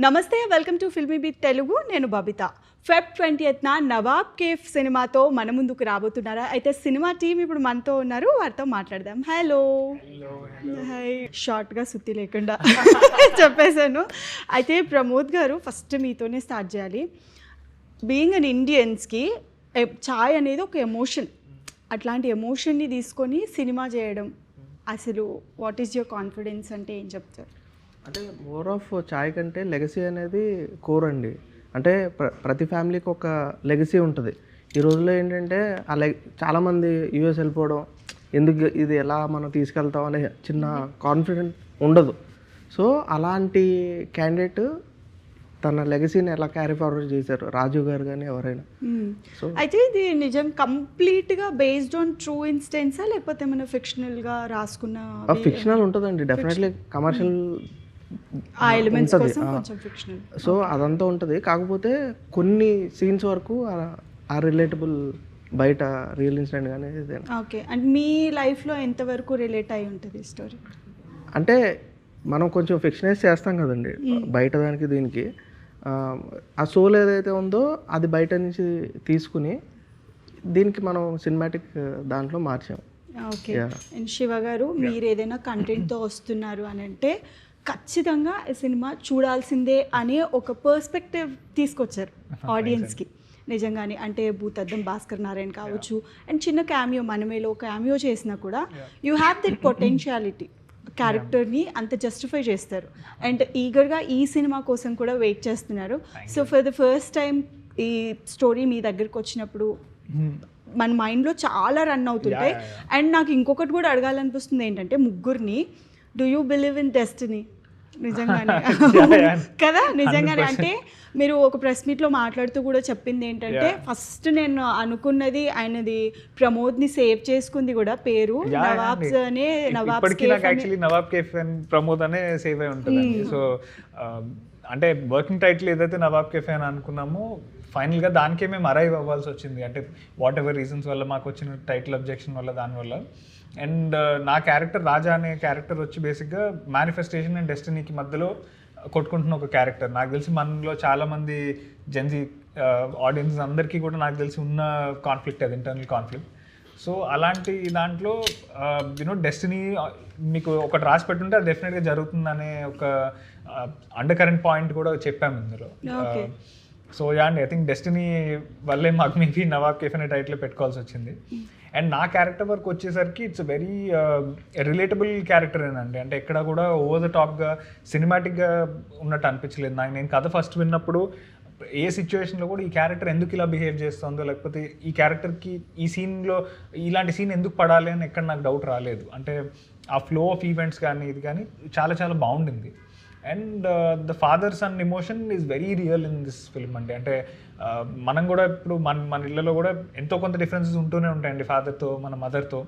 నమస్తే welcome to filmy beat Telugu. నేను Babita. Feb twenty ఎత్న నవాబ్ కేఫ్ సినిమాతో మన ముందుకు రాబోతున్నారా? అయితే సినిమా టీం ఇప్పుడు మనతో ఉన్నారు వారితో మాట్లాడదాం. హలో. హాయ్. షార్ట్గా సుత్తి లేకుండా చెప్పేశాను. అయితే ప్రమోద్ గారు ఫస్ట్ మీతోనే స్టార్ట్ చేయాలి. బీయింగ్ అన్ ఇండియన్స్కి చాయ్ అనేది ఒక ఎమోషన్. అట్లాంటి ఎమోషన్ని తీసుకొని సినిమా చేయడం. అసలు వాట్ ఈస్ యువర్ కాన్ఫిడెన్స్ అంటే ఏం చెప్తారు? అంటే మోర్ ఆఫ్ చాయ్ కంటే లెగసీ అనేది కోర్ అండి. అంటే ప్ర ప్రతి ఫ్యామిలీకి ఒక లెగసీ ఉంటుంది. ఈ రోజుల్లో ఏంటంటే ఆ లెగ్ చాలామంది యూఎస్ వెళ్ళిపోవడం ఎందుకు ఇది ఎలా మనం తీసుకెళ్తాం అనే చిన్న కాన్ఫిడెంట్ ఉండదు. సో అలాంటి క్యాండిడేట్ తన లెగసీని ఎలా క్యారీ ఫార్వర్డ్ చేశారు? రాజు గారు కానీ ఎవరైనా. సో అయితే ఇది నిజం కంప్లీట్గా బేస్డ్ ఆన్ ట్రూ ఇన్స్టెన్సా లేకపోతే ఏమైనా ఫిక్షనల్గా రాసుకున్న ఫిక్షనల్ ఉంటుందండి. డెఫినెట్లీ కమర్షియల్ ఆ ఎలిమెంట్స్. కోసం. కొంచెం ఫిక్షనల్ సో అదంతా ఉంటుంది. కాకపోతే కొన్ని సీన్స్ వరకు ఆ- రిలేటబుల్ బయట రియల్ ఇన్సిడెంట్ కానీ ఏదైనా. ఓకే అండ్ మీ లైఫ్లో ఎంతవరకు రిలేట్ అయి ఉంటుంది స్టోరీ అంటే మనం కొంచెం ఫిక్షనైజ్ చేస్తాం కదండి. బయట దానికి దీనికి. ఆ, సోల్ ఏదైతే ఉందో అది బయట నుంచి తీసుకుని దీనికి మనం సినిమాటిక్ దాంట్లో మార్చాం. ఓకే. అండ్ శివ గారు మీరు ఏదైనా కంటెంట్తో వస్తున్నారు అని అంటే ఖచ్చితంగా ఈ సినిమా చూడాల్సిందే అనే ఒక పర్స్పెక్టివ్ తీసుకొచ్చారు ఆడియన్స్కి నిజంగానే అంటే భూతద్దం భాస్కర్ నారాయణ కావచ్చు. అండ్ చిన్న క్యామియో మనమేలో క్యామియో చేసినా కూడా యూ హ్యావ్ దట్ పొటెన్షియాలిటీ క్యారెక్టర్ని అంత జస్టిఫై చేస్తారు. అండ్ ఈగర్గా ఈ సినిమా కోసం కూడా వెయిట్ చేస్తున్నారు. So for the first time ఈ స్టోరీ మీ దగ్గరికి వచ్చినప్పుడు మన మైండ్లో చాలా రన్ అవుతుంటాయి. అండ్ నాకు ఇంకొకటి కూడా అడగాలనిపిస్తుంది ఏంటంటే ముగ్గురిని do you believe in destiny నిజంగానే. కదా? నిజంగానే. అంటే మీరు ఒక ప్రెస్ మీట్లో మాట్లాడుతూ కూడా చెప్పింది ఏంటంటే ఫస్ట్ నేను అనుకున్నది ఆయనది ప్రమోద్ని సేవ్ చేసుకుంది కూడా పేరు నవాబ్స్ అనే నాకు యాక్చువల్లీ నవాబ్ కేఫ్ ప్రమోద్ అనే సేవ్ అయి ఉంటుందండి. సో అంటే వర్కింగ్ టైటిల్ ఏదైతే నవాబ్ కేఫే అని అనుకున్నామో ఫైనల్గా దానికే మేము అరైవ్ అవ్వాల్సి వచ్చింది. అంటే వాట్ ఎవర్ రీజన్స్ వల్ల మాకు వచ్చిన టైటిల్ అబ్జెక్షన్ వల్ల దానివల్ల. అండ్ నా క్యారెక్టర్ రాజా అనే క్యారెక్టర్ వచ్చి బేసిక్గా మేనిఫెస్టేషన్ అండ్ డెస్టినీకి మధ్యలో కొట్టుకుంటున్న ఒక క్యారెక్టర్. నాకు తెలిసి మనలో చాలామంది జెన్జీ ఆడియన్స్ అందరికీ కూడా నాకు తెలిసి ఉన్న కాన్ఫ్లిక్ట్ అది ఇంటర్నల్ కాన్ఫ్లిక్ట్ సో అలాంటి దాంట్లో యూనో డెస్టినీ మీకు ఒకటి రాసి పెట్టుంటే అది డెఫినెట్గా జరుగుతుందనే ఒక అండర్ కరెంట్ పాయింట్ కూడా చెప్పాము ఇందులో. సో యా అండి ఐ థింక్ డెస్టినీ వల్లే మాకు మేబీ నవాబ్ కేఫ్ అనే టైటిల్ పెట్టుకోవాల్సి వచ్చింది. అండ్ నా క్యారెక్టర్ వరకు వచ్చేసరికి ఇట్స్ వెరీ రిలేటబుల్ క్యారెక్టర్ అండి. అంటే ఎక్కడ కూడా ఓవర్ ద టాప్గా సినిమాటిక్గా ఉన్నట్టు అనిపించలేదు. నాకు నేను కథ ఫస్ట్ విన్నప్పుడు ఏ సిచ్యువేషన్లో కూడా ఈ క్యారెక్టర్ ఎందుకు ఇలా బిహేవ్ చేస్తుందో లేకపోతే ఈ క్యారెక్టర్కి ఈ సీన్లో ఇలాంటి సీన్ ఎందుకు పడాలి అని ఎక్కడ నాకు డౌట్ రాలేదు. అంటే ఆ ఫ్లో ఆఫ్ ఈవెంట్స్ కానీ ఇది కానీ చాలా చాలా బాగుండింది. And the father son emotion is very real in this film అండి అంటే uh, మనం కూడా ఇప్పుడు మన మన ఇళ్ళలో కూడా ఎంతో కొంత డిఫరెన్సెస్ ఉంటూనే ఉంటాయండి ఫాదర్తో మన మదర్తో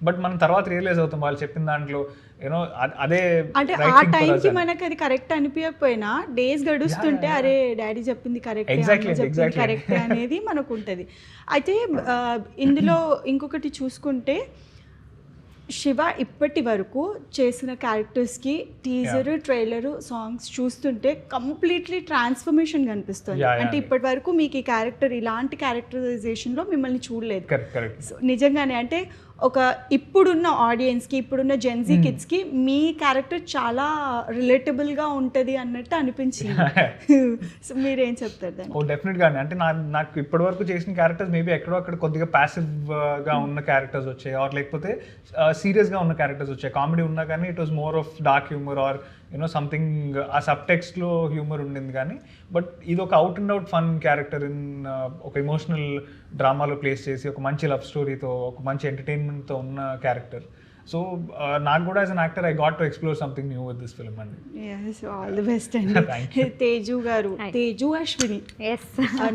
బట్ మనం తర్వాత రియలైజ్ అవుతాం వాళ్ళు చెప్పిన దాంట్లో యూనో అదే అంటే ఆ టైంకి. మనకి అది కరెక్ట్ అనిపించకపోయినా డేస్ గడుస్తుంటే అరే డాడీ చెప్పింది కరెక్ట్. కరెక్ట్ అనేది మనకు ఉంటుంది అయితే ఆ, ఇందులో ఇంకొకటి చూసుకుంటే శివ ఇప్పటి వరకు చేసిన క్యారెక్టర్స్కి టీజర్ ట్రైలర్ సాంగ్స్ చూస్తుంటే కంప్లీట్లీ ట్రాన్స్ఫర్మేషన్ కనిపిస్తుంది. అంటే. ఇప్పటి వరకు మీకు ఈ క్యారెక్టర్ ఇలాంటి క్యారెక్టరైజేషన్లో మిమ్మల్ని చూడలేదు. నిజంగానే అంటే ఒక ఇప్పుడున్న ఆడియన్స్కి ఇప్పుడున్న జెన్జీ కిడ్స్కి మీ క్యారెక్టర్ చాలా రిలేటబుల్గా ఉంటుంది అన్నట్టు అనిపించింది. సో మీరేం చెప్తారు దాన్ని ఓ డెఫినెట్గా అండి అంటే నా నాకు ఇప్పటివరకు చేసిన క్యారెక్టర్స్ మేబీ ఎక్కడో అక్కడ కొద్దిగా ప్యాసివ్గా ఉన్న క్యారెక్టర్స్ వచ్చాయి. ఆర్ లేకపోతే సీరియస్గా ఉన్న క్యారెక్టర్స్ వచ్చాయి. కామెడీ ఉన్నా కానీ it was more of dark humour or you know something ఆ సబ్ టెక్స్ట్లో హ్యూమర్ ఉండింది కానీ బట్ ఇది ఒక out and out fun character in ఒక ఎమోషనల్ డ్రామాలో ప్లేస్ చేసి ఒక మంచి లవ్ స్టోరీతో ఒక మంచి ఎంటర్టైన్మెంట్తో ఉన్న క్యారెక్టర్ సో నాకు కూడా as an actor I got to explore something new with this film అండి ఆల్ ది బెస్ట్ అండి Teju garu. Teju Ashwini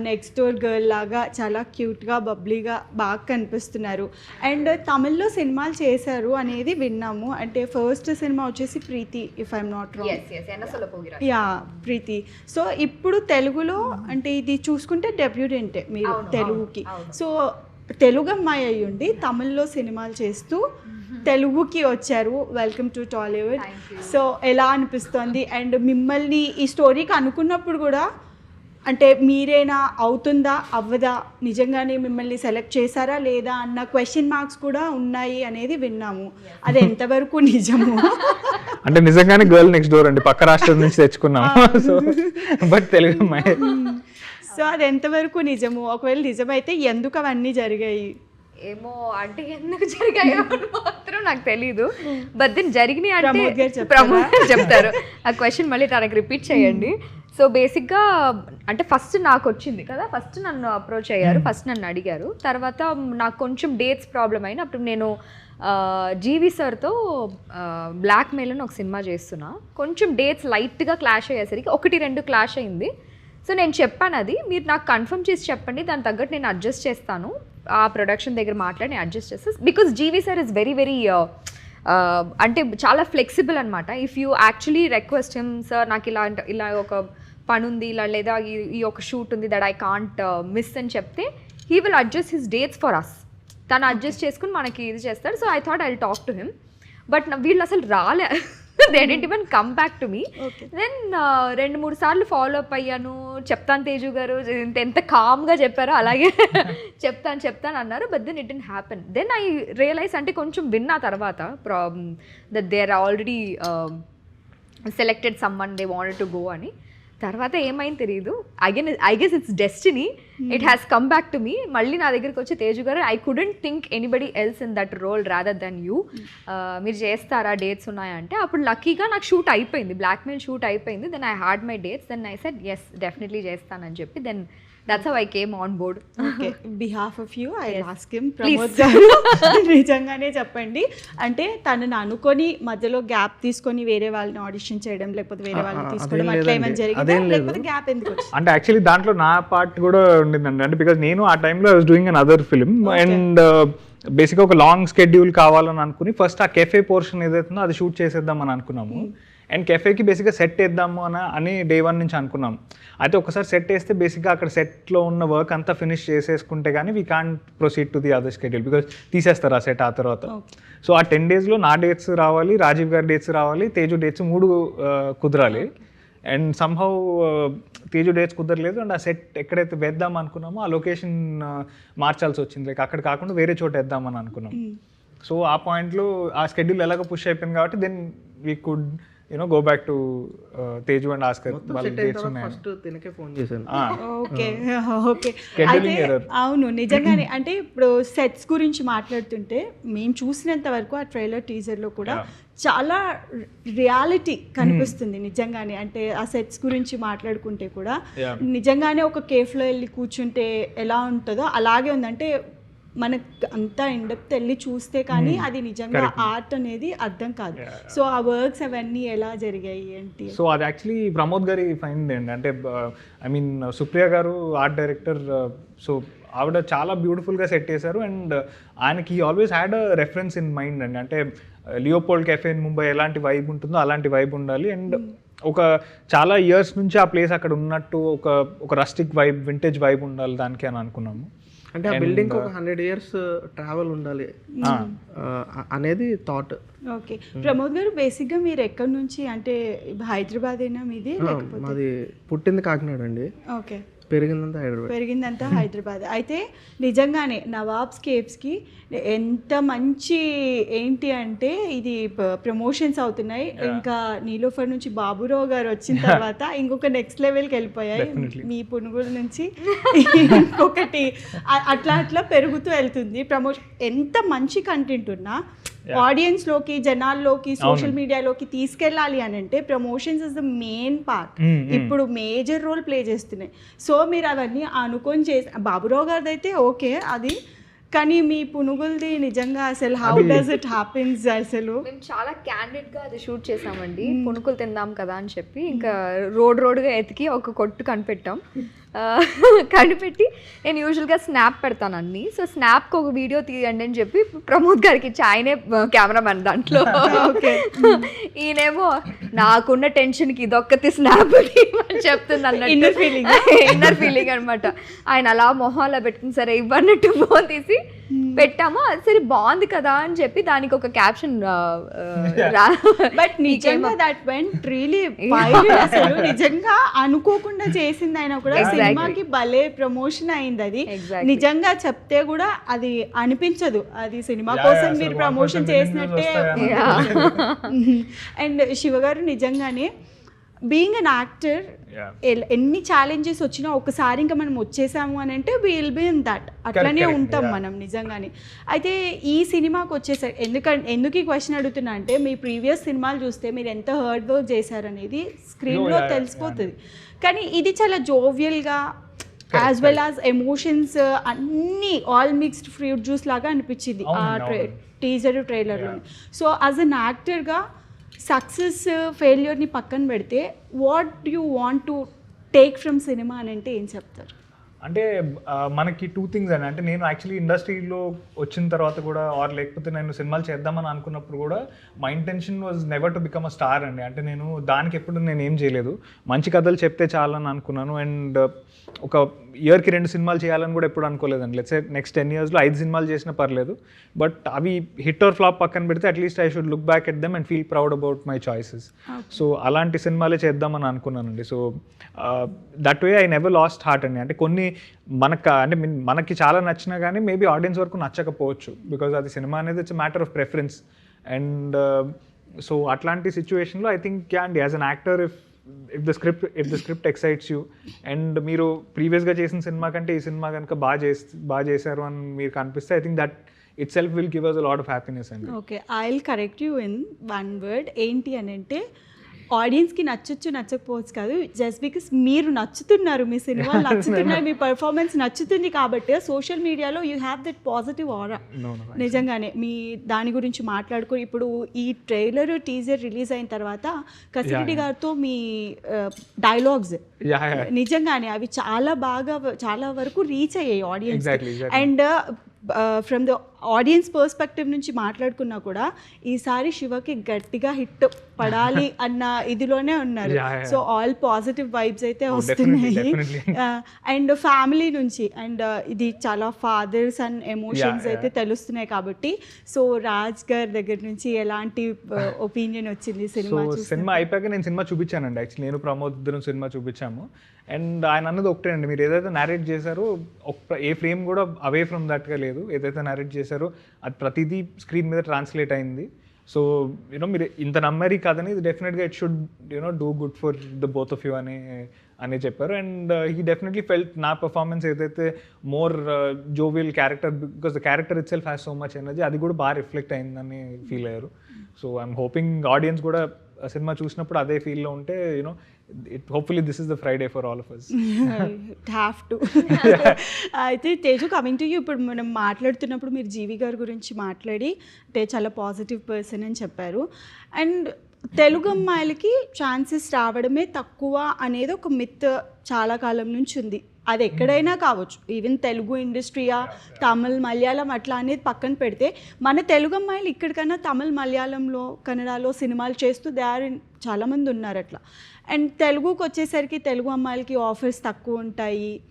next door girl లాగా చాలా క్యూట్గా బబ్లీగా బాగా కనిపిస్తున్నారు. అండ్ తమిళ్ళో సినిమాలు చేశారు అనేది విన్నాము. అంటే ఫస్ట్ సినిమా వచ్చేసి Preethi if I'm not wrong yeah Preethi. So ఇప్పుడు తెలుగులో అంటే ఇది చూసుకుంటే డెబ్యూటెంటే మీరు తెలుగుకి. సో తెలుగు అమ్మాయి అయ్యుండి తమిళ్ళో సినిమాలు చేస్తూ తెలుగుకి వచ్చారు. వెల్కమ్ టు టాలీవుడ్ సో ఎలా అనిపిస్తుంది? అండ్ మిమ్మల్ని ఈ స్టోరీకి అనుకున్నప్పుడు కూడా అంటే మీరేనా అవుతుందా? అవ్వదా? నిజంగానే మిమ్మల్ని సెలెక్ట్ చేశారా? లేదా? అన్న క్వశ్చన్ మార్క్స్ కూడా ఉన్నాయి అనేది విన్నాము. అది ఎంతవరకు నిజము? అంటే నిజంగానే గర్ల్ నెక్స్ట్ డోర్ అండి. పక్క రాష్ట్రం నుంచి తెచ్చుకున్నాము సో బట్ తెలుగు అమ్మాయి. సో అది ఎంతవరకు నిజము? ఒకవేళ నిజమైతే ఎందుకు అవన్నీ జరిగాయి? ఏమో అంటే ఎందుకు జరిగాయో మాత్రం నాకు తెలీదు. బట్ దెన్ జరిగినాయి అంటే ప్రమోద్ చెప్తారా? ప్రమోద్ గారు చెప్తారు. ఆ క్వశ్చన్ మళ్ళీ తనకి రిపీట్ చేయండి. సో బేసిక్గా అంటే ఫస్ట్ నాకు వచ్చింది కదా ఫస్ట్ నన్ను అప్రోచ్ అయ్యారు ఫస్ట్ నన్ను అడిగారు. తర్వాత నాకు కొంచెం డేట్స్ ప్రాబ్లం అయిన అప్పుడు నేను జీవి సార్తో బ్లాక్ మెయిల్ అని ఒక సినిమా చేస్తున్నా. కొంచెం డేట్స్ లైట్గా క్లాష్ అయ్యేసరికి ఒకటి రెండు క్లాష్ అయింది. సో నేను చెప్పాను అది. మీరు నాకు కన్ఫర్మ్ చేసి చెప్పండి దాని తగ్గట్టు నేను అడ్జస్ట్ చేస్తాను. ఆ ప్రొడక్షన్ దగ్గర మాట్లాడి అడ్జస్ట్ చేస్తాను because GV sir is very very అంటే చాలా ఫ్లెక్సిబుల్ అనమాట if you actually request him sir నాకు ఇలా అంటే- ఇలా ఒక పని ఉంది ఇలా లేదా ఈ- ఈ ఒక షూట్ ఉంది దట్ ఐ కాంట్ మిస్ అని చెప్తే he will adjust his dates for us తను అడ్జస్ట్ చేసుకుని మనకి ఇది చేస్తాడు. So I thought I talk to him but వీళ్ళు అసలు రాలే. They didn't even come back to me. Then రెండు మూడు సార్లు ఫాలో అప్ అయ్యాను. చెప్తాను తేజు గారు ఇంత ఎంత కామ్గా చెప్పారో అలాగే చెప్తాను చెప్తాను అన్నారు. But then it didn't happen then I realise అంటే కొంచెం విన్నా తర్వాత problem that they are already selected someone they wanted to go అని. తర్వాత ఏమైంది తెలియదు again I guess it's destiny it has come back to me మళ్ళీ నా దగ్గరికి వచ్చి Teju garu I couldn't think anybody else in that role rather than you మీరు చేస్తారా? డేట్స్ ఉన్నాయంటే అప్పుడు లక్కీగా నాకు షూట్ అయిపోయింది. బ్లాక్ మెయిల్ షూట్ అయిపోయింది. Then I had my dates then I said yes definitely చేస్తానని చెప్పి. Then that's I came on board okay behalf of you I ask him Please. Pramod garu నిజంగానే చెప్పండి అంటే తనని అనుకొని మధ్యలో గ్యాప్ తీసుకొని వేరే వాళ్ళని ఆడిషన్ చేయడం లేకపోతే వేరే వాళ్ళని తీసుకోవడం అట్లా ఏమైనా. జరిగిందా. లేకపోతే గ్యాప్ ఎందుకు అంటే యాక్చువల్లీ దాంట్లో నా పార్ట్ కూడా ఉండిందండి. అంటే బికాజ్ నేను ఆ టైంలో was doing another film and బేసిక్గా ఒక లాంగ్ స్కెడ్యూల్ కావాలని అనుకుని ఫస్ట్ ఆ కెఫే పోర్షన్ ఏదైతుందో అది షూట్ చేసేద్దాం అని అనుకున్నాము అండ్ కెఫేకి బేసిక్గా సెట్ వేద్దాము అని అని డే వన్ నుంచి అనుకున్నాం. అయితే ఒకసారి సెట్ వేస్తే బేసిక్గా అక్కడ సెట్లో ఉన్న వర్క్ అంతా ఫినిష్ చేసేసుకుంటే కానీ we can't proceed to the other schedule because తీసేస్తారు ఆ సెట్ ఆ తర్వాత. సో ఆ టెన్ డేస్లో నా డేట్స్ రావాలి రాజీవ్ గారి డేట్స్ రావాలి తేజు డేట్స్ మూడు కుదరాలి. అండ్ సంహౌ తేజు డేట్స్ కుదరలేదు అండ్ ఆ సెట్ ఎక్కడైతే వేద్దాం అనుకున్నామో ఆ లొకేషన్ మార్చాల్సి వచ్చింది. లైక్ అక్కడ కాకుండా వేరే చోట వేద్దామని అనుకున్నాం. సో ఆ పాయింట్లో ఆ స్కెడ్యూల్ ఎలాగో పుష్ అయిపోయింది కాబట్టి then we could you know go back to Teju and ask her వాళ్ళ డేట్స్ ఉన్నాయి ఫస్ట్ తినకే ఫోన్ చేశాను. Okay okay. అయితే. అవును నిజంగానే అంటే ఇప్పుడు సెట్స్ గురించి మాట్లాడుతుంటే మేము చూసినంత వరకు ఆ ట్రైలర్ టీజర్లో కూడా చాలా రియాలిటీ కనిపిస్తుంది నిజంగానే. అంటే ఆ సెట్స్ గురించి మాట్లాడుకుంటే కూడా. నిజంగానే ఒక కేఫ్లో వెళ్ళి కూర్చుంటే ఎలా ఉంటుందో అలాగే ఉందంటే మనకు అంతా ఇండెప్త్ వెళ్ళి చూస్తే కానీ అది నిజంగా ఆర్ట్ అనేది అర్థం కాదు. సో ఆ వర్క్స్ అవన్నీ ఎలా జరిగాయి ఏంటి? సో అది యాక్చువల్లీ ప్రమోద్ గారి ఫైన్ అండి అంటే I mean Supriya garu art director so ఆవిడ చాలా బ్యూటిఫుల్గా సెట్ చేశారు అండ్ ఆయనకి always had a reference in mind అండి. అంటే లియోపోల్డ్ కెఫే ఇన్ ముంబై ఎలాంటి వైబ్ ఉంటుందో అలాంటి వైబ్ ఉండాలి అండ్ ఒక చాలా ఇయర్స్ నుంచి ఆ ప్లేస్ అక్కడ ఉన్నట్టు ఒక ఒక రస్టిక్ వైబ్ వింటేజ్ వైబ్ ఉండాలి దానికి అని అనుకున్నాము. అంటే ఆ బిల్డింగ్ ఒక హండ్రెడ్ ఇయర్స్ ట్రావెల్ ఉండాలి. ఆ, అనేది థాట్ ఓకే ప్రమోద్ గారు బేసిక్గా మీరు ఎక్కడి నుంచి అంటే హైదరాబాదేనా మీది లేకపోతే? మాది పుట్టింది కాకినాడ అండి. ఓకే పెరిగిందంతా హైదరాబాద్. పెరిగిందంతా హైదరాబాద్. అయితే నిజంగానే నవాబ్స్ కేవ్స్కి ఎంత మంచి ఏంటి అంటే ఇది ప్రమోషన్స్ అవుతున్నాయి. ఇంకా నీలోఫర్ నుంచి బాబురావు గారు వచ్చిన తర్వాత ఇంకొక నెక్స్ట్ లెవెల్కి వెళ్ళిపోయాయి. మీ పునుగుల నుంచి ఇంకొకటి. అట్లా అట్లా పెరుగుతూ వెళ్తుంది. ప్రమోషన్ ఎంత మంచి కంటెంట్ ఉన్నా ఆడియన్స్లోకి జనాల్లోకి సోషల్ మీడియాలోకి తీసుకెళ్ళాలి అని అంటే promotions is the main part Mm, mm. ఇప్పుడు మేజర్ రోల్ ప్లే చేస్తున్నాయి. సో మీరు అవన్నీ అనుకొని చేసి బాబురావు గారిది అయితే ఓకే అది. కానీ మీ పునుగులది నిజంగా అసలు హౌ డస్ ఇట్ హ్యాపెన్స్ అసలు? మేము చాలా క్యాండిడ్గా అది షూట్ చేసామండి. పునుకులు తిందాం కదా అని చెప్పి ఇంకా రోడ్ రోడ్గా ఎతికి ఒక కొట్టు కనిపెట్టాం. కనిపెట్టి నేను యూజువల్గా స్నాప్ పెడతాను అన్ని. సో స్నాప్కి ఒక వీడియో తీయండి అని చెప్పి ప్రమోద్ గారికి ఇచ్చి. ఆయనే కెమెరామెన్ దాంట్లో. ఈయనేమో నాకున్న టెన్షన్కి ఇదొక్కటి స్నాప్ అని చెప్తుంది అన్నట్టు. Inner feeling. ఇన్నర్ ఫీలింగ్ అనమాట ఆయన అలా మొహాల్లో పెట్టుకుని సరే ఇవ్వన్నట్టు ఫోన్ తీసి పెట్టాము? అది సరే బాగుంది కదా అని చెప్పి దానికి ఒక క్యాప్షన్ బట్ నిజంగా దట్ వెంట్ రియలీ అసలు. నిజంగా అనుకోకుండా చేసింది అయినా కూడా. సినిమాకి భలే ప్రమోషన్ అయింది అది. నిజంగా చెప్తే కూడా అది అనిపించదు. అది సినిమా కోసం మీరు ప్రమోషన్ 1% million చేసినట్టే అండ్ శివగారు నిజంగానే బీయింగ్ అన్ యాక్టర్. ఎన్ని ఛాలెంజెస్ వచ్చినా ఒకసారి ఇంకా మనం వచ్చేసాము అని అంటే విల్ బి ఇన్ దట్ అట్లనే ఉంటాం. మనం నిజంగానే. అయితే ఈ సినిమాకి వచ్చేసరికి ఎందుకంటే ఎందుకు ఈ క్వశ్చన్ అడుగుతున్నా అంటే మీ ప్రీవియస్ సినిమాలు చూస్తే మీరు ఎంత హార్డ్ వర్క్ చేశారనేది స్క్రీన్లో తెలిసిపోతుంది. కానీ ఇది చాలా జోవియల్గా యాజ్ వెల్ యాజ్ ఎమోషన్స్ అన్నీ ఆల్ మిక్స్డ్ ఫ్రూట్ జ్యూస్ లాగా అనిపించింది. ఆ. టీజర్ ట్రైలర్లో సో యాజ్ అన్ యాక్టర్గా సక్సెస్ uh, ఫెయిల్యూర్ని పక్కన పెడితే what you want to take from cinema అని అంటే ఏం చెప్తారు? అంటే మనకి టూ థింగ్స్ అని అంటే నేను యాక్చువల్లీ ఇండస్ట్రీలో వచ్చిన తర్వాత కూడా ఆర్ లేకపోతే నేను సినిమాలు చేద్దామని అనుకున్నప్పుడు కూడా my intention was never to become a star అండి. అంటే నేను దానికి ఎప్పుడు నేను ఏం చేయలేదు. మంచి కథలు చెప్తే చాలని అనుకున్నాను. అండ్ ఒక ఇయర్కి రెండు సినిమాలు చేయాలని కూడా ఎప్పుడు అనుకోలేదండి. లెట్స్ నెక్స్ట్ టెన్ ఇయర్స్లో ఐదు సినిమాలు చేసినా పర్లేదు. బట్ అవి హిట్ ఆర్ ఫ్లాప్ పక్కన పెడితే at least I should look back at them and feel proud about my choices so అలాంటి సినిమాలే చేద్దామని అనుకున్నానండి. So that way I never lost heart అండి. అంటే కొన్ని మనకు అంటే మీన్ మనకి చాలా నచ్చినా కానీ మేబీ ఆడియన్స్ వరకు నచ్చకపోవచ్చు. బికాజ్ అది సినిమా అనేది it's matter of preference and so అట్లాంటి సిచ్యువేషన్లో ఐ థింక్ అండి as an actor if if the script if the script excites you and మీరు ప్రీవియస్గా చేసిన సినిమా కంటే ఈ సినిమా కనుక బాగా చేసి బాగా చేశారు అని మీరు కనిపిస్తే I think that itself will give us a lot of happiness అండి. Okay I will correct you in one word ఏంటి అని అంటే ఆడియన్స్కి నచ్చొచ్చు నచ్చకపోవచ్చు కాదు. జస్ట్ బికాస్ మీరు నచ్చుతున్నారు మీ సినిమా నచ్చుతున్నారు మీ పర్ఫార్మెన్స్ నచ్చుతుంది కాబట్టి సోషల్ మీడియాలో you have that positive aura. నిజంగానే మీ దాని గురించి మాట్లాడుకో ఇప్పుడు ఈ ట్రైలర్ టీజర్ రిలీజ్ అయిన తర్వాత కసిరెడ్డి గారితో మీ డైలాగ్స్ నిజంగానే అవి చాలా బాగా చాలా వరకు రీచ్ అయ్యాయి audience. And from the audience perspective నుంచి మాట్లాడుకున్నా కూడా ఈసారి శివకి గట్టిగా హిట్ పడాలి అన్న ఇదిలోనే ఉన్నారు. సో ఆల్ పాజిటివ్ వైబ్స్ అయితే Oh, వస్తున్నాయి. అండ్ ఫ్యామిలీ నుంచి అండ్ ఇది చాలా ఫాదర్స్ అండ్ ఎమోషన్స్ అయితే తెలుస్తున్నాయి కాబట్టి సో రాజ్ గారి దగ్గర నుంచి ఎలాంటి ఒపీనియన్ వచ్చింది సో సినిమా సినిమా అయిపోయాక నేను సినిమా చూపించానండి. యాక్చువల్లీ నేను ప్రమోద్ ఇద్దరం సినిమా చూపించాము. అండ్ ఆయన అన్నది ఒకటే అండి మీరు ఏదైతే నారేట్ చేశారో ఏ ఫ్రేమ్ కూడా అవే ఫ్రమ్ దట్గా లేదు. ఏదైతే నారేట్ చేశారో అది ప్రతిదీ స్క్రీన్ మీద ట్రాన్స్లేట్ అయింది. సో యూనో మీరు ఇంత నమ్మరి కాదని ఇది డెఫినెట్గా it should you know do good for the both of you అని అని చెప్పారు. అండ్ హీ డెఫినెట్లీ ఫెల్ట్ నా పర్ఫార్మెన్స్ ఏదైతే more jovial character because the character itself has so much energy అది కూడా బాగా రిఫ్లెక్ట్ అయిందని ఫీల్ అయ్యారు. సో ఐఎమ్ హోపింగ్ ఆడియన్స్ కూడా uh, సినిమా చూసినప్పుడు అదే ఫీల్లో ఉంటే you know it hopefully this is the Friday for all of us have to అయితే తేజు కమింగ్ టు యూ ఇప్పుడు మనం మాట్లాడుతున్నప్పుడు మీరు జీవి గారి గురించి మాట్లాడి అంటే చాలా పాజిటివ్ పర్సన్ అని చెప్పారు. అండ్ తెలుగు అమ్మాయిలకి ఛాన్సెస్ రావడమే తక్కువ అనేది ఒక మిత్ చాలా కాలం నుంచి ఉంది. అది ఎక్కడైనా కావచ్చు. ఈవెన్ తెలుగు ఇండస్ట్రీయా తమిళ్ మలయాళం అట్లా అనేది పక్కన పెడితే మన తెలుగు అమ్మాయిలు ఇక్కడికన్నా తమిళ్ మలయాళంలో కన్నడలో సినిమాలు చేస్తూ దే ఆర్ చాలామంది ఉన్నారు అట్లా. అండ్ తెలుగుకి వచ్చేసరికి తెలుగు అమ్మాయిలకి ఆఫర్స్ తక్కువ ఉంటాయి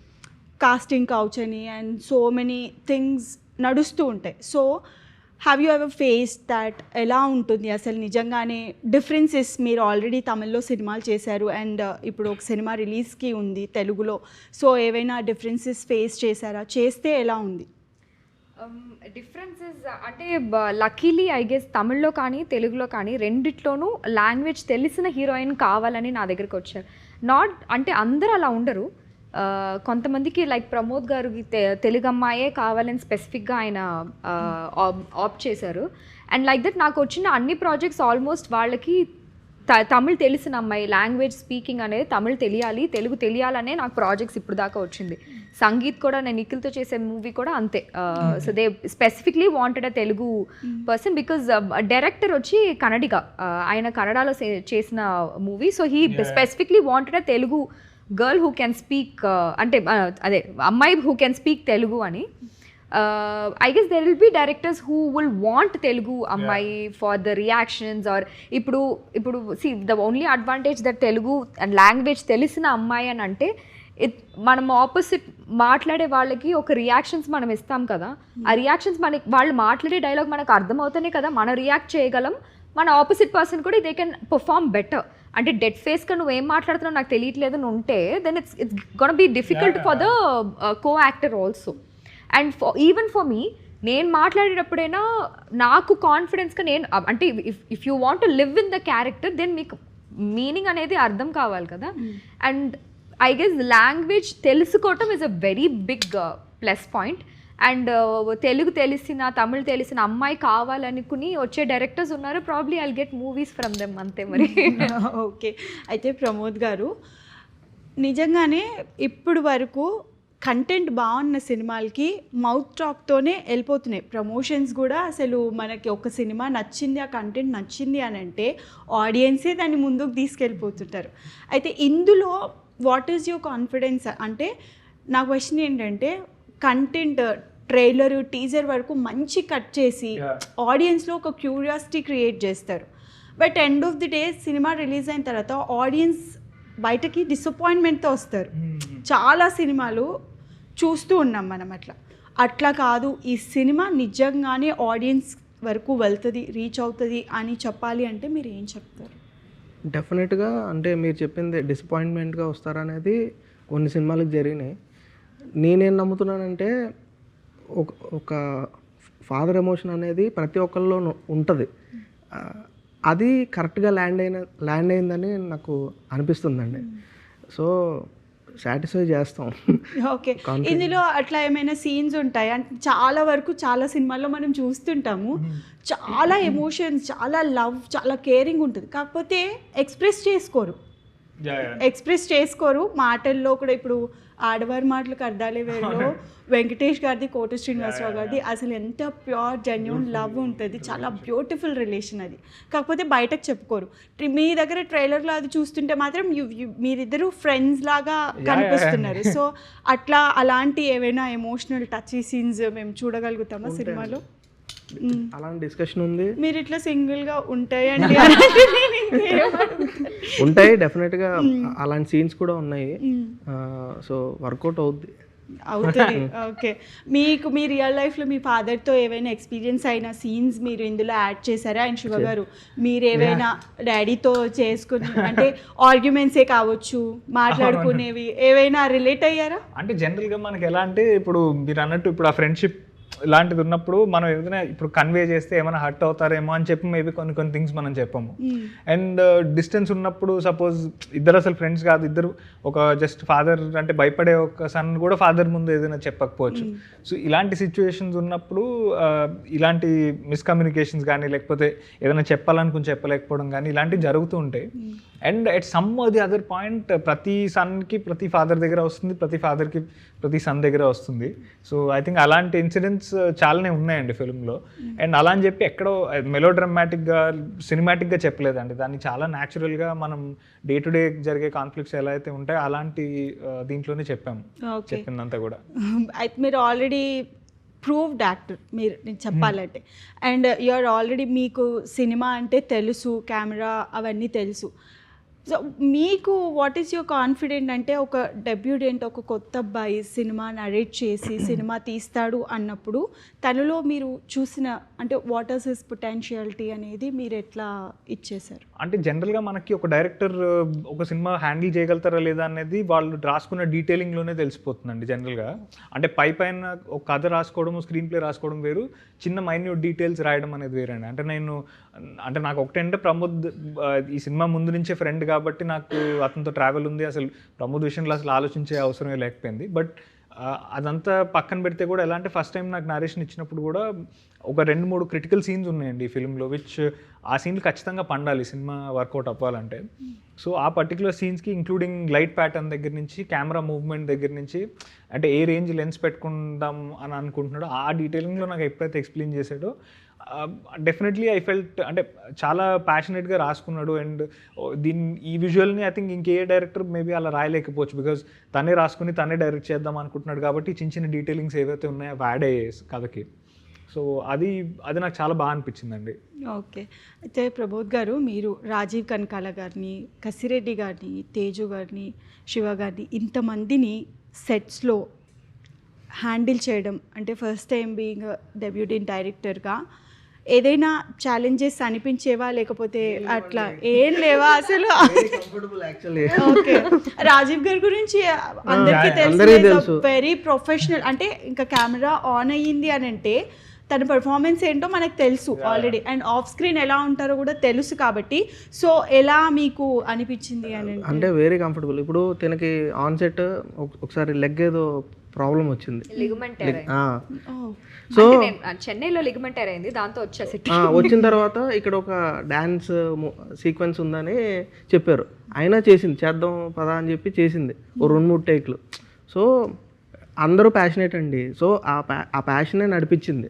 కాస్టింగ్ కౌచ్ అని అండ్ సో మెనీ థింగ్స్ నడుస్తూ ఉంటాయి. So have you ever face that ఎలా ఉంటుంది? అసలు నిజంగానే డిఫరెన్సెస్ మీరు ఆల్రెడీ తమిళ్ళో సినిమాలు చేశారు అండ్ uh, ఇప్పుడు ఒక సినిమా రిలీజ్కి ఉంది తెలుగులో. సో ఏవైనా డిఫరెన్సెస్ ఫేస్ చేశారా? చేస్తే ఎలా ఉంది? Um, డిఫరెన్సెస్ uh, అంటే లక్కీలీ ఐ గెస్ తమిళ్ళో కానీ తెలుగులో కానీ రెండిట్లోనూ లాంగ్వేజ్ తెలిసిన హీరోయిన్ కావాలని నా దగ్గరికి వచ్చారు. నాట్ అంటే అందరూ అలా ఉండరు. Uh, కొంతమందికి లైక్ ప్రమోద్ గారు తెలుగు అమ్మాయే కావాలని స్పెసిఫిక్గా ఆయన uh, ఆప్ చేశారు. అండ్ లైక్ దట్ నాకు వచ్చిన అన్ని ప్రాజెక్ట్స్ ఆల్మోస్ట్ వాళ్ళకి త తమిళ్ తెలిసిన అమ్మాయి. లాంగ్వేజ్ స్పీకింగ్ అనేది తమిళ్ తెలియాలి తెలుగు తెలియాలనే నాకు ప్రాజెక్ట్స్ ఇప్పుడు దాకా వచ్చింది. సంగీత్ కూడా నేను నిఖిల్తో చేసే మూవీ కూడా అంతే. So they specifically wanted a Telugu person because director వచ్చి కన్నడిగా ఆయన కన్నడలో చేసిన movie so he specifically wanted a Telugu girl who can speak అంటే అదే అమ్మాయి హూ కెన్ స్పీక్ తెలుగు అని. I guess there will be directors who will want Telugu అమ్మాయి for the reactions are ఇప్పుడు ఇప్పుడు see the only advantage that Telugu and language తెలిసిన అమ్మాయి అని అంటే ఇట్ మనం ఆపోజిట్ మాట్లాడే వాళ్ళకి ఒక రియాక్షన్స్ మనం ఇస్తాం కదా ఆ రియాక్షన్స్ మనకి వాళ్ళు మాట్లాడే డైలాగ్ మనకు అర్థమవుతానే కదా మనం రియాక్ట్ చేయగలం మన ఆపోజిట్ పర్సన్ కూడా దే కెన్ పర్ఫార్మ్ బెటర్ అంటే డెడ్ ఫేస్గా నువ్వు ఏం మాట్లాడుతున్నావు నాకు తెలియట్లేదు అని ఉంటే then it's it's gonna be difficult for the co actor also and for even for me నేను మాట్లాడేటప్పుడైనా నాకు కాన్ఫిడెన్స్గా నేను అంటే if if you want to live in the character then మీకు మీనింగ్ అనేది అర్థం కావాలి కదా. అండ్ ఐ గెస్ లాంగ్వేజ్ తెలుసుకోవటం is a very big plus point and Telugu తెలిసిన తమిళ్ తెలిసిన అమ్మాయి కావాలనుకుని వచ్చే డైరెక్టర్స్ ఉన్నారు probably I'll get movies from them అంతే మరి. ఓకే అయితే ప్రమోద్ గారు నిజంగానే ఇప్పుడు వరకు కంటెంట్ బాగున్న సినిమాలకి మౌత్ టాక్తోనే వెళ్ళిపోతున్నాయి. ప్రమోషన్స్ కూడా అసలు మనకి ఒక సినిమా నచ్చింది ఆ కంటెంట్ నచ్చింది అని అంటే ఆడియన్సే దాన్ని ముందుకు తీసుకెళ్ళిపోతుంటారు. అయితే ఇందులో వాట్ ఈజ్ యువర్ కాన్ఫిడెన్స్ అంటే నా క్వశ్చన్ ఏంటంటే కంటెంట్ ట్రైలర్ టీజర్ వరకు మంచి కట్ చేసి. ఆడియన్స్లో ఒక క్యూరియాసిటీ క్రియేట్ చేస్తారు. But end of the day cinema release అయిన తర్వాత ఆడియన్స్ బయటకి డిసప్పాయింట్మెంట్తో వస్తారు. చాలా సినిమాలు చూస్తూ ఉన్నాం మనం అట్లా. అట్లా కాదు ఈ సినిమా నిజంగానే ఆడియన్స్ వరకు వెళ్తుంది రీచ్ అవుతుంది అని చెప్పాలి అంటే మీరు ఏం చెప్తారు? డెఫినెట్గా అంటే మీరు చెప్పింది డిసప్పాయింట్మెంట్గా వస్తారనేది కొన్ని సినిమాలకు జరిగినాయి. నేనేం నమ్ముతున్నానంటే ఒక ఒక ఫాదర్ ఎమోషన్ అనేది ప్రతి ఒక్కరిలో ఉంటుంది. అది కరెక్ట్గా ల్యాండ్ అయిన ల్యాండ్ అయిందని నాకు అనిపిస్తుందండి. సో సాటిస్ఫై చేస్తాం. ఓకే. ఇందులో అట్లా ఏమైనా సీన్స్ ఉంటాయి? అంటే చాలా వరకు చాలా సినిమాల్లో మనం చూస్తుంటాము. చాలా ఎమోషన్స్ చాలా లవ్ చాలా కేరింగ్ ఉంటుంది. కాకపోతే ఎక్స్ప్రెస్ చేసుకోరు. ఎక్స్ప్రెస్ చేసుకోరు. మాటల్లో కూడా ఇప్పుడు ఆడవారి మాటలకు అర్థాలే వేరులో వెంకటేష్ గారిది కోట శ్రీనివాసరావు గారిది. అసలు ఎంత ప్యూర్ జెన్యున్ లవ్ ఉంటుంది. చాలా బ్యూటిఫుల్ రిలేషన్ అది. కాకపోతే బయటకు చెప్పుకోరు. మీ దగ్గర ట్రైలర్లో అది చూస్తుంటే మాత్రం మీరిద్దరు ఫ్రెండ్స్ లాగా కనిపిస్తున్నారు. సో అట్లా అలాంటి ఏవైనా ఎమోషనల్ టచ్ సీన్స్ మేము చూడగలుగుతామా సినిమాలో. అలాంటి డిస్కషన్ ఉంది. మీరు ఇట్లా సింగిల్గా ఉంటాయండి అంటే నేను ఇంకేమడుగుతాను? ఉంటాయి డెఫినెట్గా అలాంటి సీన్స్ కూడా ఉన్నాయి. సో వర్కౌట్ అవుద్ది. అవుతుంది ఓకే మీకు మీ రియల్ లైఫ్లో మీ ఫాదర్తో ఏవైనా ఎక్స్పీరియన్స్ అయిన సీన్స్ మీరు ఇందులో యాడ్ చేశారా? అండ్ శివ గారు మీరు ఏవైనా డాడీతో చేసుకుని అంటే ఆర్గ్యుమెంట్సే కావచ్చు మాట్లాడుకునేవి ఏవైనా రిలేట్ అయ్యారా? అంటే జనరల్గా మనకి ఎలా అంటే ఇప్పుడు మీరు అన్నట్టు ఇప్పుడు ఆ ఫ్రెండ్షిప్ ఇలాంటిది ఉన్నప్పుడు మనం ఏదైనా ఇప్పుడు కన్వే చేస్తే ఏమైనా హర్ట్ అవుతారేమో అని చెప్పి మేబీ కొన్ని కొన్ని థింగ్స్ మనం చెప్పము. అండ్ డిస్టెన్స్ ఉన్నప్పుడు సపోజ్ ఇద్దరు అసలు ఫ్రెండ్స్ కాదు ఇద్దరు ఒక జస్ట్ ఫాదర్ అంటే భయపడే ఒక సన్ కూడా ఫాదర్ ముందు ఏదైనా చెప్పకపోవచ్చు. సో ఇలాంటి సిచ్యువేషన్స్ ఉన్నప్పుడు ఆ, ఇలాంటి మిస్కమ్యూనికేషన్స్ కానీ లేకపోతే ఏదైనా చెప్పాలనుకుని చెప్పలేకపోవడం కానీ ఇలాంటివి జరుగుతూ ఉంటాయి and at some the other point ప్రతి సన్కి ప్రతి ఫాదర్ దగ్గర వస్తుంది ప్రతి ఫాదర్కి ప్రతి సన్ దగ్గర వస్తుంది. సో ఐ థింక్ అలాంటి ఇన్సిడెంట్స్ చాలానే ఉన్నాయండి ఫిల్మ్లో. అండ్ అలా అని చెప్పి ఎక్కడో మెలో డ్రమాటిక్గా సినిమాటిక్గా చెప్పలేదండి. దాన్ని చాలా న్యాచురల్గా మనం డే టు డే జరిగే కాన్ఫ్లిక్ట్స్ ఎలా అయితే ఉంటాయో అలాంటి దీంట్లోనే చెప్పాము చెప్పిందంతా కూడా. మీరు ఆల్రెడీ ప్రూవ్డ్ యాక్టర్ మీరు నేను చెప్పాలంటే. అండ్ యూఆర్ ఆల్రెడీ మీకు సినిమా అంటే తెలుసు కెమెరా అవన్నీ తెలుసు. సో మీకు వాట్ ఈస్ యువర్ కాన్ఫిడెంట్ అంటే ఒక డెబ్యూడెంట్ ఒక కొత్త అబ్బాయి సినిమా నరేట్ చేసి సినిమా తీస్తాడు అన్నప్పుడు తనలో మీరు చూసిన అంటే వాట్ ఈస్ హిస్ పొటెన్షియాలిటీ అనేది మీరు ఎట్లా ఇచ్చేశారు? అంటే జనరల్గా మనకి ఒక డైరెక్టర్ ఒక సినిమా హ్యాండిల్ చేయగలుగుతారా లేదా అనేది వాళ్ళు రాసుకున్న డీటెయిలింగ్లోనే తెలిసిపోతుందండి జనరల్గా. అంటే పై పైన ఒక కథ రాసుకోవడం స్క్రీన్ ప్లే రాసుకోవడం వేరు చిన్న మైన్యూట్ డీటెయిల్స్ రాయడం అనేది వేరండి. అంటే నేను అంటే నాకు ఒకటంటే ప్రమోద్ ఈ సినిమా ముందు నుంచే ఫ్రెండ్ కాబట్టి నాకు అతనితో ట్రావెల్ ఉంది. అసలు ప్రమోద్ విషయంలో అసలు ఆలోచించే అవసరమే లేకపోయింది. బట్ అదంతా పక్కన పెడితే కూడా ఎలా అంటే ఫస్ట్ టైం నాకు నరేషన్ ఇచ్చినప్పుడు కూడా ఒక రెండు మూడు క్రిటికల్ సీన్స్ ఉన్నాయండి ఈ ఫిల్మ్లో విచ్ ఆ సీన్లు ఖచ్చితంగా పండాలి సినిమా వర్కౌట్ అవ్వాలంటే. సో ఆ పర్టికులర్ సీన్స్కి ఇంక్లూడింగ్ లైట్ ప్యాటర్న్ దగ్గర నుంచి కెమెరా మూవ్మెంట్ దగ్గర నుంచి అంటే ఏ రేంజ్ లెన్స్ పెట్టుకుందాం అని అనుకుంటున్నాడో ఆ డీటెయిలింగ్లో నాకు ఎప్పుడైతే ఎక్స్ప్లెయిన్ చేశాడో డెఫినెట్లీ ఐ ఫెల్ట్ అంటే చాలా ప్యాషనెట్గా రాసుకున్నాడు. అండ్ దీన్ని ఈ విజువల్ని ఐ థింక్ ఇంకే డైరెక్టర్ మేబీ అలా రాయలేకపోవచ్చు బికాజ్ తనే రాసుకుని తనే డైరెక్ట్ చేద్దాం అనుకుంటున్నాడు కాబట్టి చిన్న చిన్న డీటెయిలింగ్స్ ఏవైతే ఉన్నాయో అవి యాడ్ అయ్యాయి కథకి. సో అది అది నాకు చాలా బాగా అనిపించిందండి. ఓకే. అయితే ప్రబోధ్ గారు మీరు రాజీవ్ కనకాల గారిని కసిరెడ్డి గారిని తేజు గారిని శివ గారిని ఇంతమందిని సెట్స్లో హ్యాండిల్ చేయడం అంటే ఫస్ట్ టైం బీయింగ్ డెబ్యూటింగ్ డైరెక్టర్గా ఏదైనా ఛాలెంజెస్ అనిపించేవా? లేకపోతే అట్లా ఏం లేవా అసలు? Comfortable actually okay. రాజీవ్ గారి గురించి అందరికీ తెలుసు. వెరీ ప్రొఫెషనల్ అంటే ఇంకా కెమెరా ఆన్ అయ్యింది అని అంటే తన పర్ఫార్మెన్స్ ఏంటో మనకు తెలుసు ఆల్రెడీ అండ్ ఆఫ్ స్క్రీన్ ఎలా ఉంటారో కూడా తెలుసు కాబట్టి. సో ఎలా మీకు అనిపించింది అని అంటే? వెరీ కంఫర్టబుల్ ఇప్పుడు తనకి ఆన్ సెట్ ఒకసారి లెగ్ ఏదో ప్రాబ్లం వచ్చింది. Oh, సో నేను ఆ, చెన్నైలో లిగమెంట్ అయింది దాంతో వచ్చేసి ఆ, వచ్చిన తర్వాత ఇక్కడ ఒక డ్యాన్స్ సీక్వెన్స్ ఉందని చెప్పారు. అయినా చేసింది చేద్దాం పదా అని చెప్పి చేసింది. ఓ రెండు మూడు టేక్లు. సో అందరూ ప్యాషనేట్ అండి. సో ఆ ఆ ప్యాషనే నడిపించింది.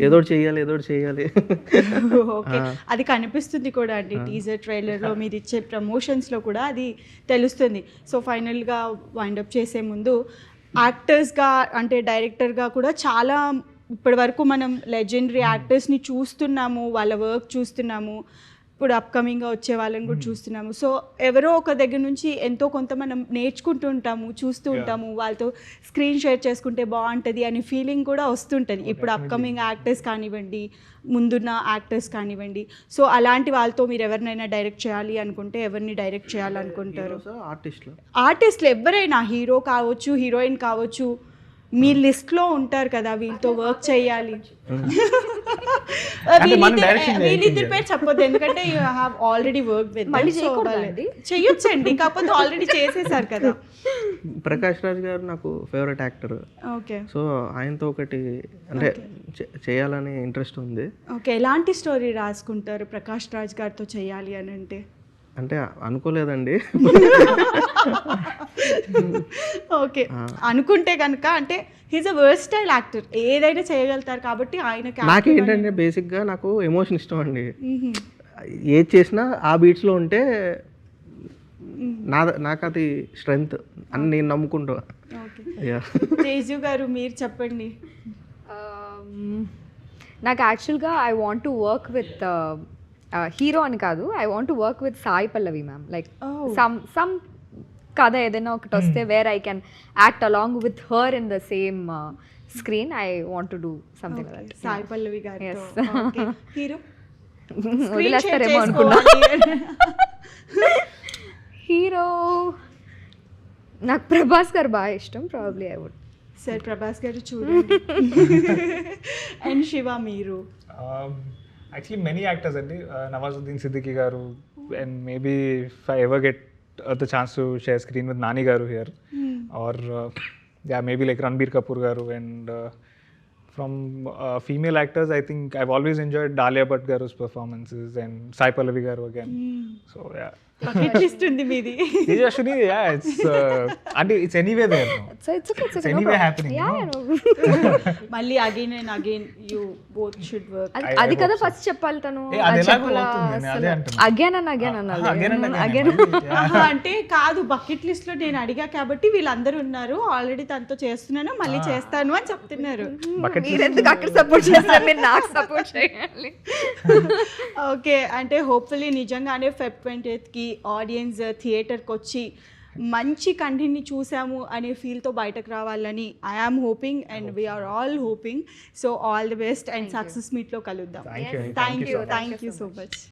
ఏదో చెయ్యాలి ఏదో చెయ్యాలి ఓకే. అది కనిపిస్తుంది కూడా అండి టీజర్ ట్రైలర్లో మీరు ఇచ్చే ప్రమోషన్స్లో కూడా అది తెలుస్తుంది. సో ఫైనల్గా వైండప్ చేసే ముందు యాక్టర్స్గా అంటే డైరెక్టర్గా కూడా చాలా ఇప్పటి వరకు మనం లెజెండరీ యాక్టర్స్ని చూస్తున్నాము వాళ్ళ వర్క్ చూస్తున్నాము. ఇప్పుడు అప్కమింగ్గా వచ్చే వాళ్ళని కూడా చూస్తున్నాము. సో ఎవరో ఒక దగ్గర నుంచి ఎంతో కొంత మనం నేర్చుకుంటూ ఉంటాము చూస్తూ ఉంటాము. వాళ్ళతో స్క్రీన్ షేర్ చేసుకుంటే బాగుంటుంది అనే ఫీలింగ్ కూడా వస్తుంటుంది. ఇప్పుడు అప్కమింగ్ యాక్టర్స్ కానివ్వండి ముందున్న యాక్టర్స్ కానివ్వండి. సో అలాంటి వాళ్ళతో మీరు ఎవరినైనా డైరెక్ట్ చేయాలి అనుకుంటే ఎవరిని డైరెక్ట్ చేయాలనుకుంటారు? ఆర్టిస్ట్లో ఆర్టిస్ట్లు ఎవరైనా హీరో కావచ్చు హీరోయిన్ కావచ్చు మీ లిస్ట్లో ఉంటారు కదా వీళ్ళతో వర్క్ చేయాలి. వీళ్ళిద్దరు- పేరు చెప్పొద్దు ఎందుకంటే you have already work with? చెయ్యొచ్చండి కాకపోతే ఆల్రెడీ చేసేసారు కదా. ప్రకాష్ రాజ్ గారు నాకు ఫేవరెట్ యాక్టర్ ఓకే. సో ఆయనతో ఒకటి అంటే చేయాలని ఇంట్రెస్ట్ ఉంది. ఓకే ఎలాంటి స్టోరీ రాసుకుంటారు ప్రకాష్ రాజ్ గారితో చేయాలి అని అంటే? అంటే అనుకోలేదండి. ఓకే. అనుకుంటే కనుక అంటే హీస్ అ వర్స్టైల్ యాక్టర్. ఏదైనా చేయగలుగుతారు కాబట్టి ఆయన నాకు ఏంటంటే బేసిక్గా నాకు ఎమోషన్ ఇష్టం అండి. ఏది చేసినా ఆ బీట్స్లో ఉంటే నా నాకు అది స్ట్రెంగ్త్ అని నేను నమ్ముకుంటా. ఓకే. యా. తేజు గారు మీరు చెప్పండి. Um, నాకు యాక్చువల్గా I want to work with hero అని కాదు I want to work with Sai Pallavi ma'am like. Some some కథ ఏదైనా ఒకటి వస్తే where I can act along with her in the same screen I want to do something like Sai Pallavi. Okay hero? వదిలేస్తారేమో అనుకున్నా hero. నాకు ప్రభాస్ గారు బాగా ఇష్టం probably I would sir Prabhas garu చూడండి. అండ్ శివ మీరు? యాక్చువల్లీ మెనీ యాక్టర్స్ అండి నవాజుద్దీన్ సిద్దికి గారు and maybe if I ever get the chance to share screen with Nani గారు here or yeah maybe like Ranbir Kapoor గారు and from female actors I think I've always enjoyed Alia Bhatt గారుస్ performances and Sai Pallavi గారు again so yeah bucket list ఉంది మీది. Tejaswini yeah it's అంటే it's anyway there so it's okay happening, yeah no? మళ్ళీ again and again you both should work అది కదా. First చెప్పాలి తను. అది ఎలాగో అవుతుంది, నేను అదే అంటున్నా. అగైన్ అని అగైన్ again, అగైన్. అంటే కాదు బకెట్ లిస్ట్లో నేను అడిగా కాబట్టి వీళ్ళందరూ ఉన్నారు. ఆల్రెడీ తనతో చేస్తున్నాను మళ్ళీ చేస్తాను అని చెప్తున్నారు. మీరు ఎందుకు అక్కడ సపోర్ట్ చేస్తారు? మీరు నాకు సపోర్ట్ చేయాలి. ఓకే అంటే హోప్ఫుల్లీ నిజంగానే ఫెబ్ ట్వంటీకి ఆడియన్స్ థియేటర్కి వచ్చి మంచి కంటెంట్ని చూసాము అనే ఫీల్తో బయటకు రావాలని I am hoping and we are all hoping so all the best and success మీట్లో కలుద్దాం. Thank you thank you so much